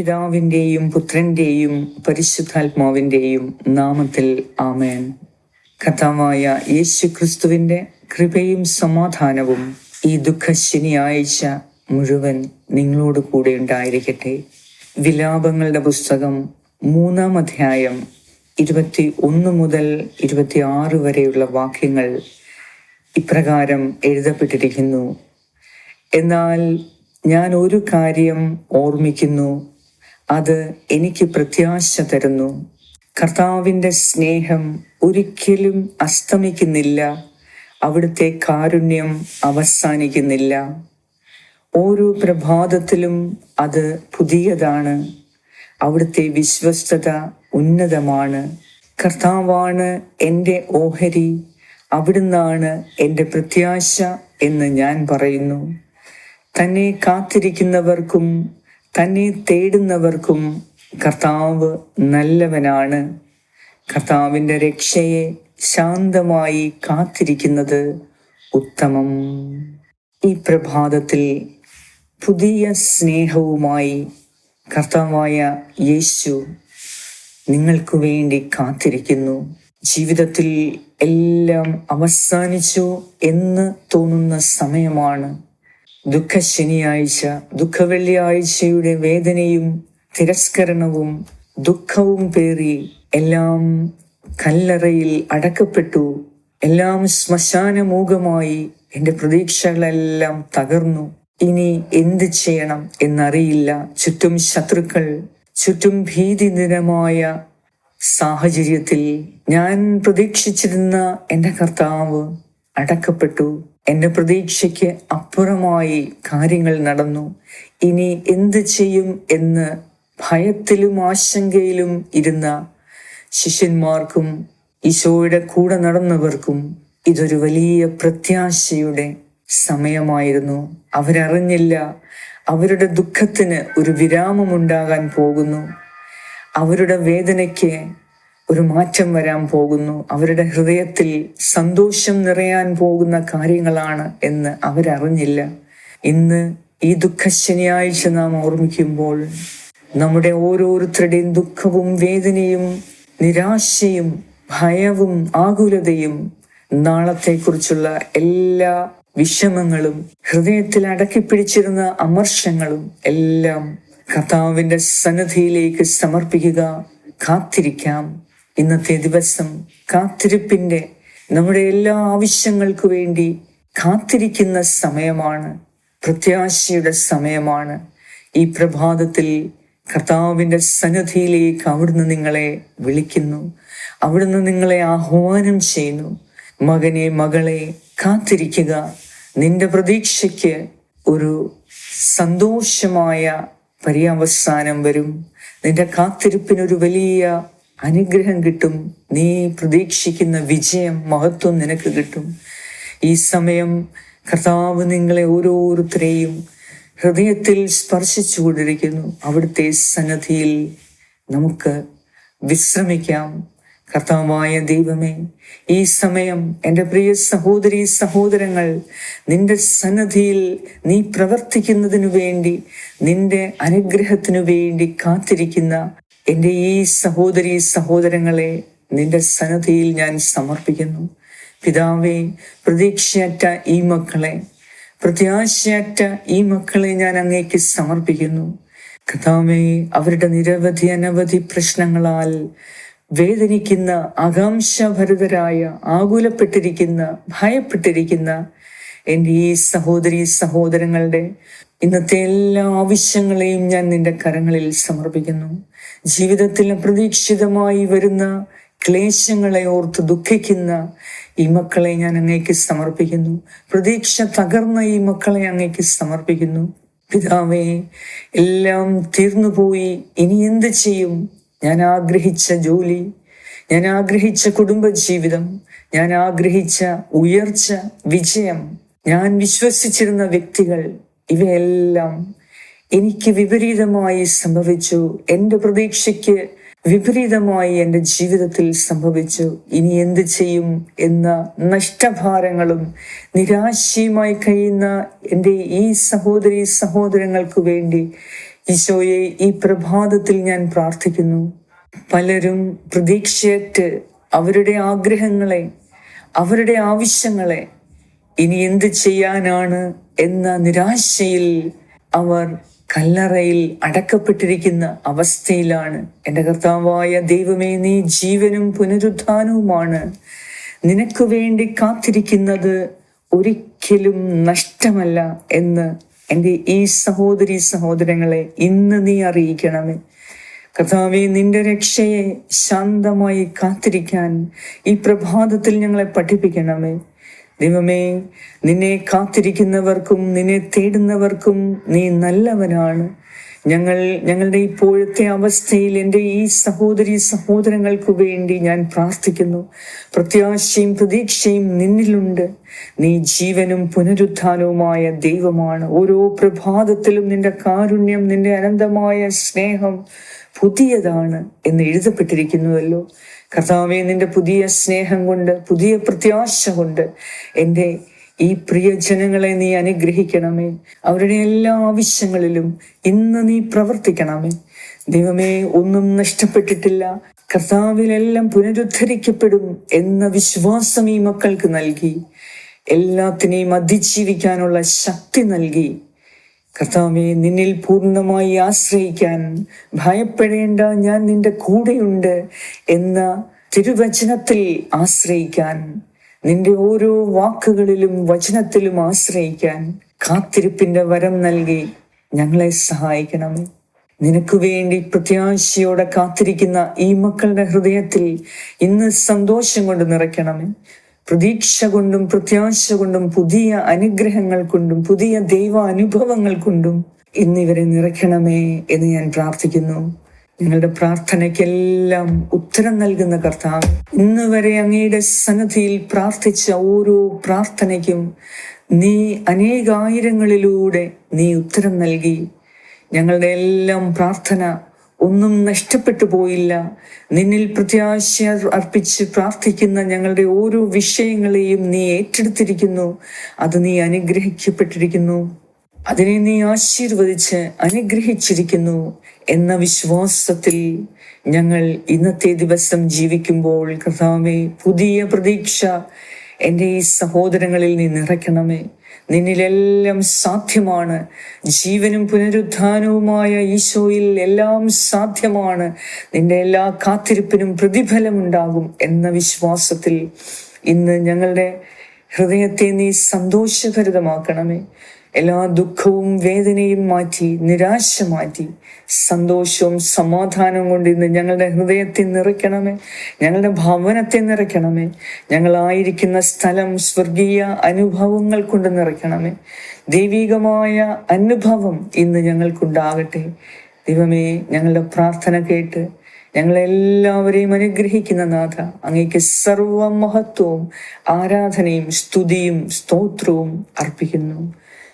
പിതാവിന്റെയും പുത്രന്റെയും പരിശുദ്ധാത്മാവിന്റെയും നാമത്തിൽ ആമേൻ. കഥാവായ യേശു ക്രിസ്തുവിന്റെ കൃപയും സമാധാനവും ഈ ദുഃഖ ശനിയാഴ്ച മുഴുവൻ നിങ്ങളോട് കൂടെ ഉണ്ടായിരിക്കട്ടെ. വിലാപങ്ങളുടെ പുസ്തകം മൂന്നാം അധ്യായം ഇരുപത്തി ഒന്ന് മുതൽ ഇരുപത്തി ആറ് വരെയുള്ള വാക്യങ്ങൾ ഇപ്രകാരം എഴുതപ്പെട്ടിരിക്കുന്നു. എന്നാൽ ഞാൻ ഒരു കാര്യം ഓർമ്മിക്കുന്നു. അത് എനിക്ക് പ്രത്യാശ തരുന്നു. കർത്താവിന്റെ സ്നേഹം ഒരിക്കലും അസ്തമിക്കുന്നില്ല. അവിടുത്തെ കാരുണ്യം അവസാനിക്കുന്നില്ല. ഓരോ പ്രഭാതത്തിലും അത് പുതിയതാണ്. അവിടുത്തെ വിശ്വസ്തത ഉന്നതമാണ്. കർത്താവാണ് എന്റെ ഓഹരി. അവിടുന്നാണ് എന്റെ പ്രത്യാശ എന്ന് ഞാൻ പറയുന്നു. തന്നെ കാത്തിരിക്കുന്നവർക്കും തന്നെ തേടുന്നവർക്കും കർത്താവ് നല്ലവനാണ്. കർത്താവിന്റെ രക്ഷയെ ശാന്തമായി കാത്തിരിക്കുന്നത് ഉത്തമം. ഈ പ്രഭാതത്തിൽ പുതിയ സ്നേഹവുമായി കർത്താവായ യേശു നിങ്ങൾക്കു വേണ്ടി കാത്തിരിക്കുന്നു. ജീവിതത്തിൽ എല്ലാം അവസാനിച്ചു എന്ന് തോന്നുന്ന സമയമാണ്. ദുഃഖ ശനിയാഴ്ച ദുഃഖ വെള്ളിയാഴ്ചയുടെ വേദനയും തിരസ്കരണവും ദുഃഖവും പേറി എല്ലാം കല്ലറയിൽ അടക്കപ്പെട്ടു. എല്ലാം ശ്മശാനമൂകമായി എന്റെ പ്രതീക്ഷകളെല്ലാം തകർന്നു. ഇനി എന്ത് ചെയ്യണം എന്നറിയില്ല. ചുറ്റും ശത്രുക്കൾ ചുറ്റും ഭീതിനിരമായ സാഹചര്യത്തിൽ ഞാൻ പ്രതീക്ഷിച്ചിരുന്ന എന്റെ കർത്താവ് അടക്കപ്പെട്ടു. എന്റെ പ്രതീക്ഷയ്ക്ക് അപ്പുറമായി കാര്യങ്ങൾ നടന്നു. ഇനി എന്ത് ചെയ്യും എന്ന് ഭയത്തിലും ആശങ്കയിലും ഇരുന്ന ശിഷ്യന്മാർക്കും ഈശോയുടെ കൂടെ നടന്നവർക്കും ഇതൊരു വലിയ പ്രത്യാശയുടെ സമയമായിരുന്നു. അവരറിഞ്ഞില്ല അവരുടെ ദുഃഖത്തിന് ഒരു വിരാമമുണ്ടാകാൻ പോകുന്നു. അവരുടെ വേദനയ്ക്ക് ഒരു മാറ്റം വരാൻ പോകുന്നു. അവരുടെ ഹൃദയത്തിൽ സന്തോഷം നിറയാൻ പോകുന്ന കാര്യങ്ങളാണ് എന്ന് അവരറിഞ്ഞില്ല. ഇന്ന് ഈ ദുഃഖ ശനിയാഴ്ച നാം ഓർമ്മിക്കുമ്പോൾ നമ്മുടെ ഓരോരുത്തരുടെയും ദുഃഖവും വേദനയും നിരാശയും ഭയവും ആകുലതയും നാളത്തെക്കുറിച്ചുള്ള എല്ലാ വിഷമങ്ങളും ഹൃദയത്തിൽ അടക്കിപ്പിടിച്ചിരുന്ന അമർഷങ്ങളും എല്ലാം കർത്താവിന്റെ സന്നദ്ധിയിലേക്ക് സമർപ്പിക്കുക കാത്തിരിക്കാം. ഇന്നത്തെ ദിവസം കാത്തിരിപ്പിന്റെ നമ്മുടെ എല്ലാ ആവശ്യങ്ങൾക്കു വേണ്ടി കാത്തിരിക്കുന്ന സമയമാണ് പ്രത്യാശയുടെ സമയമാണ്. ഈ പ്രഭാതത്തിൽ കർത്താവിന്റെ സന്നദ്ധിയിലേക്ക് അവിടുന്ന് നിങ്ങളെ വിളിക്കുന്നു. അവിടുന്ന് നിങ്ങളെ ആഹ്വാനം ചെയ്യുന്നു. മകനെ മകളെ കാത്തിരിക്കുക. നിന്റെ പ്രതീക്ഷയ്ക്ക് ഒരു സന്തോഷമായ പര്യവസാനം വരും. നിന്റെ കാത്തിരിപ്പിനൊരു വലിയ അനുഗ്രഹം കിട്ടും. നീ പ്രതീക്ഷിക്കുന്ന വിജയം മഹത്വം നിനക്ക് കിട്ടും. ഈ സമയം കർത്താവ് നിങ്ങളെ ഓരോരുത്തരെയും ഹൃദയത്തിൽ സ്പർശിച്ചുകൊണ്ടിരിക്കുന്നു അവിടുത്തെ സന്നദ്ധിയിൽ നമുക്ക് വിശ്രമിക്കാം. കർത്താവായ ദൈവമേ ഈ സമയം എന്റെ പ്രിയ സഹോദരി സഹോദരങ്ങൾ നിന്റെ സന്നദ്ധിയിൽ നീ പ്രവർത്തിക്കുന്നതിനു വേണ്ടി നിന്റെ അനുഗ്രഹത്തിനു വേണ്ടി കാത്തിരിക്കുന്ന എന്റെ ഈ സഹോദരി സഹോദരങ്ങളെ നിന്റെ സന്നദ്ധിയിൽ ഞാൻ സമർപ്പിക്കുന്നു. പിതാവെ പ്രതീക്ഷയറ്റ ഈ മക്കളെ പ്രത്യാശയറ്റ ഈ മക്കളെ ഞാൻ അങ്ങേക്ക് സമർപ്പിക്കുന്നു. കഥാമേ അവരുടെ നിരവധി അനവധി പ്രശ്നങ്ങളാൽ വേദനിക്കുന്ന ആകാംക്ഷഭരിതരായ ആകുലപ്പെട്ടിരിക്കുന്ന ഭയപ്പെട്ടിരിക്കുന്ന എന്റെ ഈ സഹോദരി സഹോദരങ്ങളുടെ ഇന്നത്തെ എല്ലാ ആവശ്യങ്ങളെയും ഞാൻ നിന്റെ കരങ്ങളിൽ സമർപ്പിക്കുന്നു. ജീവിതത്തിൽ അപ്രതീക്ഷിതമായി വരുന്ന ക്ലേശങ്ങളെ ഓർത്ത് ദുഃഖിക്കുന്ന ഈ മക്കളെ ഞാൻ അങ്ങേക്ക് സമർപ്പിക്കുന്നു. പ്രതീക്ഷ തകർന്ന ഈ മക്കളെ അങ്ങേക്ക് സമർപ്പിക്കുന്നു. പിതാവേ എല്ലാം തീർന്നുപോയി. ഇനി എന്ത് ചെയ്യും? ഞാൻ ആഗ്രഹിച്ച ജോലി ഞാൻ ആഗ്രഹിച്ച കുടുംബജീവിതം ഞാൻ ആഗ്രഹിച്ച ഉയർച്ച വിജയം ഞാൻ വിശ്വസിച്ചിരുന്ന വ്യക്തികൾ ഇവയെല്ലാം എനിക്ക് വിപരീതമായി സംഭവിച്ചു. എന്റെ പ്രതീക്ഷയ്ക്ക് വിപരീതമായി എന്റെ ജീവിതത്തിൽ സംഭവിച്ചു. ഇനി എന്ത് ചെയ്യും എന്ന നഷ്ടഭാരങ്ങളും നിരാശയുമായി കഴിയുന്ന എന്റെ ഈ സഹോദരി സഹോദരങ്ങൾക്ക് വേണ്ടി ഈശോയെ ഈ പ്രഭാതത്തിൽ ഞാൻ പ്രാർത്ഥിക്കുന്നു. പലരും പ്രതീക്ഷയറ്റ് അവരുടെ ആഗ്രഹങ്ങളെ അവരുടെ ആവശ്യങ്ങളെ ഇനി എന്ത് ചെയ്യാനാണ് എന്ന നിരാശയിൽ അവർ കല്ലറയിൽ അടക്കപ്പെട്ടിരിക്കുന്ന അവസ്ഥയിലാണ്. എന്റെ കർത്താവായ ദൈവമേ നീ ജീവനും പുനരുദ്ധാനവുമാണ്. നിനക്ക് വേണ്ടി കാത്തിരിക്കുന്നത് ഒരിക്കലും നഷ്ടമല്ല എന്ന് എന്റെ ഈ സഹോദരി സഹോദരങ്ങളെ ഇന്ന് നീ അറിയിക്കണമേ. കർത്താവെ നിന്റെ രക്ഷയെ ശാന്തമായി കാത്തിരിക്കാൻ ഈ പ്രഭാതത്തിൽ ഞങ്ങളെ പഠിപ്പിക്കണമേ. ദൈവമേ നിന്നെ കാത്തിരിക്കുന്നവർക്കും നിന്നെ തേടുന്നവർക്കും നീ നല്ലവനാണ്. ഞങ്ങൾ ഞങ്ങളുടെ ഇപ്പോഴത്തെ അവസ്ഥയിൽ എന്റെ ഈ സഹോദരി സഹോദരങ്ങൾക്ക് വേണ്ടി ഞാൻ പ്രാർത്ഥിക്കുന്നു. പ്രത്യാശയും പ്രതീക്ഷയും നിന്നിലുണ്ട്. നീ ജീവനും പുനരുത്ഥാനവുമായ ദൈവമാണ്. ഓരോ പ്രഭാതത്തിലും നിന്റെ കാരുണ്യം നിന്റെ അനന്തമായ സ്നേഹം പുതിയതാണ് എന്ന് എഴുതപ്പെട്ടിരിക്കുന്നുവല്ലോ. കർത്താവെ നിന്റെ പുതിയ സ്നേഹം കൊണ്ട് പുതിയ പ്രത്യാശ കൊണ്ട് എന്റെ ഈ പ്രിയ ജനങ്ങളെ നീ അനുഗ്രഹിക്കണമേ. അവരുടെ എല്ലാ ആവശ്യങ്ങളിലും ഇന്ന് നീ പ്രവർത്തിക്കണമേ. ദൈവമേ ഒന്നും നഷ്ടപ്പെട്ടിട്ടില്ല. കർത്താവിലെല്ലാം പുനരുദ്ധരിക്കപ്പെടും എന്ന വിശ്വാസം ഈ മക്കൾക്ക് നൽകി. എല്ലാത്തിനെയും അതിജീവിക്കാനുള്ള ശക്തി നൽകി. കർത്താവെ നിന്നിൽ പൂർണമായി ആശ്രയിക്കാൻ ഭയപ്പെടേണ്ട ഞാൻ നിന്റെ കൂടെയുണ്ട് എന്ന തിരുവചനത്തിൽ ആശ്രയിക്കാൻ നിന്റെ ഓരോ വാക്കുകളിലും വചനത്തിലും ആശ്രയിക്കാൻ കാത്തിരിപ്പിന്റെ വരം നൽകി ഞങ്ങളെ സഹായിക്കണമേ. നിനക്ക് വേണ്ടി പ്രത്യാശയോടെ കാത്തിരിക്കുന്ന ഈ മക്കളുടെ ഹൃദയത്തിൽ ഇന്ന് സന്തോഷം കൊണ്ട് നിറയ്ക്കണമേ. പ്രതീക്ഷ കൊണ്ടും പ്രത്യാശ കൊണ്ടും പുതിയ അനുഗ്രഹങ്ങൾ കൊണ്ടും പുതിയ ദൈവ അനുഭവങ്ങൾ കൊണ്ടും ഇന്ന് ഇവരെ നിറയ്ക്കണമേ എന്ന് ഞാൻ പ്രാർത്ഥിക്കുന്നു. നിങ്ങളുടെ പ്രാർത്ഥനയ്ക്കെല്ലാം ഉത്തരം നൽകുന്ന കർത്താവ് ഇന്ന് വരെ അങ്ങയുടെ സന്നദ്ധിയിൽ പ്രാർത്ഥിച്ച ഓരോ പ്രാർത്ഥനയ്ക്കും നീ അനേകായിരങ്ങളിലൂടെ നീ ഉത്തരം നൽകി. ഞങ്ങളുടെ എല്ലാം പ്രാർത്ഥന ഒന്നും നഷ്ടപ്പെട്ടു പോയില്ല. നിന്നിൽ പ്രത്യാശ അർപ്പിച്ച് പ്രാർത്ഥിക്കുന്ന ഞങ്ങളുടെ ഓരോ വിഷയങ്ങളെയും നീ ഏറ്റെടുത്തിരിക്കുന്നു. അത് നീ അനുഗ്രഹിക്കപ്പെട്ടിരിക്കുന്നു. അതിനെ നീ ആശീർവദിച്ച് അനുഗ്രഹിച്ചിരിക്കുന്നു എന്ന വിശ്വാസത്തിൽ ഞങ്ങൾ ഇന്നത്തെ ദിവസം ജീവിക്കുമ്പോൾ കർത്താവെ പുതിയ പ്രതീക്ഷ എന്റെ ഈ സഹോദരങ്ങളിൽ നീ നിറയ്ക്കണമേ നിന്നിലെല്ലാം സാധ്യമാണ്. ജീവനും പുനരുദ്ധാനവുമായ ഈശോയിൽ എല്ലാം സാധ്യമാണ്. നിന്റെ എല്ലാ കാത്തിരിപ്പിനും പ്രതിഫലമുണ്ടാകും എന്ന വിശ്വാസത്തിൽ ഇന്ന് ഞങ്ങളുടെ ഹൃദയത്തെ നീ സന്തോഷഭരിതമാക്കണമേ. എല്ലാ ദുഃഖവും വേദനയും മാറ്റി നിരാശ മാറ്റി സന്തോഷവും സമാധാനവും കൊണ്ട് ഇന്ന് ഞങ്ങളുടെ ഹൃദയത്തെ നിറയ്ക്കണമേ. ഞങ്ങളുടെ ഭവനത്തെ നിറയ്ക്കണമേ. ഞങ്ങളായിരിക്കുന്ന സ്ഥലം സ്വർഗീയ അനുഭവങ്ങൾ കൊണ്ട് നിറയ്ക്കണമേ. ദൈവികമായ അനുഭവം ഇന്ന് ഞങ്ങൾക്കുണ്ടാകട്ടെ. ദൈവമേ ഞങ്ങളുടെ പ്രാർത്ഥന കേട്ട് ഞങ്ങളെല്ലാവരെയും അനുഗ്രഹിക്കുന്ന നാഥ അങ്ങേക്ക് സർവ മഹത്വവും ആരാധനയും സ്തുതിയും സ്തോത്രവും അർപ്പിക്കുന്നു.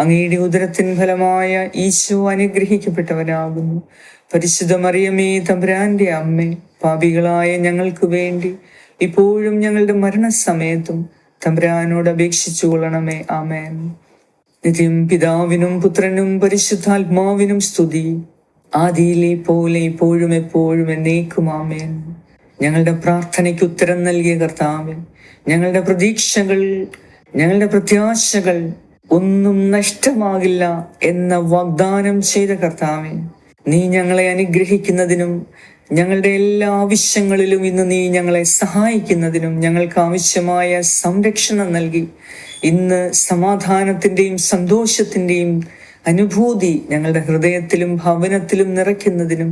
അങ്ങയുടെ ഉദരത്തിൻ ഫലമായ ഈശോ അനുഗ്രഹിക്കപ്പെട്ടവനാകുന്നു. പരിശുദ്ധ മറിയമേ തമ്പുരാന്റെ അമ്മേ പാപികളായ ഞങ്ങൾക്ക് വേണ്ടി ഇപ്പോഴും ഞങ്ങളുടെ മരണസമയത്തും തമ്പുരാനോട് അപേക്ഷിച്ചു കൊള്ളണമേ. ആമേൻ. നിത്യം പിതാവിനും പുത്രനും പരിശുദ്ധാത്മാവിനും സ്തുതി. ആദിയിലെ പോലെ ഇപ്പോഴും എപ്പോഴും എന്നേക്കും ആമേൻ. ഞങ്ങളുടെ പ്രാർത്ഥനയ്ക്ക് ഉത്തരം നൽകിയ കർത്താവ് ഞങ്ങളുടെ പ്രതീക്ഷകൾ ഞങ്ങളുടെ പ്രത്യാശകൾ ഒന്നും നഷ്ടമാകില്ല എന്ന വാഗ്ദാനം ചെയ്ത കർത്താവെ നീ ഞങ്ങളെ അനുഗ്രഹിക്കുന്നതിനും ഞങ്ങളുടെ എല്ലാ ആവശ്യങ്ങളിലും ഇന്ന് നീ ഞങ്ങളെ സഹായിക്കുന്നതിനും ഞങ്ങൾക്ക് ആവശ്യമായ സംരക്ഷണം നൽകി. ഇന്ന് സമാധാനത്തിന്റെയും സന്തോഷത്തിന്റെയും അനുഭൂതി ഞങ്ങളുടെ ഹൃദയത്തിലും ഭവനത്തിലും നിറയ്ക്കുന്നതിനും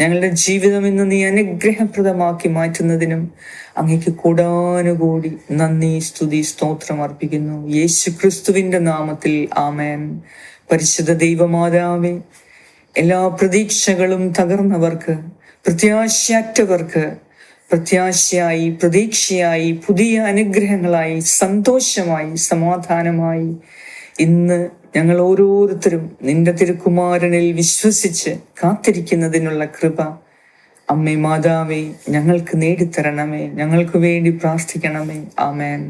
ഞങ്ങളുടെ ജീവിതം ഇന്ന് നീ അനുഗ്രഹപ്രദമാക്കി മാറ്റുന്നതിനും അങ്ങേക്ക് കൂടാനുകൂടി നന്ദി സ്തുതി സ്തോത്രം അർപ്പിക്കുന്നു. യേശു ക്രിസ്തുവിന്റെ നാമത്തിൽ ആമേൻ. പരിശുദ്ധ ദൈവമാതാവേ എല്ലാ പ്രതീക്ഷകളും തകർന്നവർക്ക് പ്രത്യാശയറ്റവർക്ക് പ്രത്യാശയായി പ്രതീക്ഷയായി പുതിയ അനുഗ്രഹങ്ങളായി സന്തോഷമായി സമാധാനമായി ഇന്ന് ഞങ്ങൾ ഓരോരുത്തരും നിന്റെ തിരുക്കുമാരനിൽ വിശ്വസിച്ച് കാത്തിരിക്കുന്നതിനുള്ള കൃപ അമ്മേ മാതാവേ ഞങ്ങൾക്ക് നേടിത്തരണമേ ഞങ്ങൾക്ക് വേണ്ടി പ്രാർത്ഥിക്കണമേ. ആമേൻ.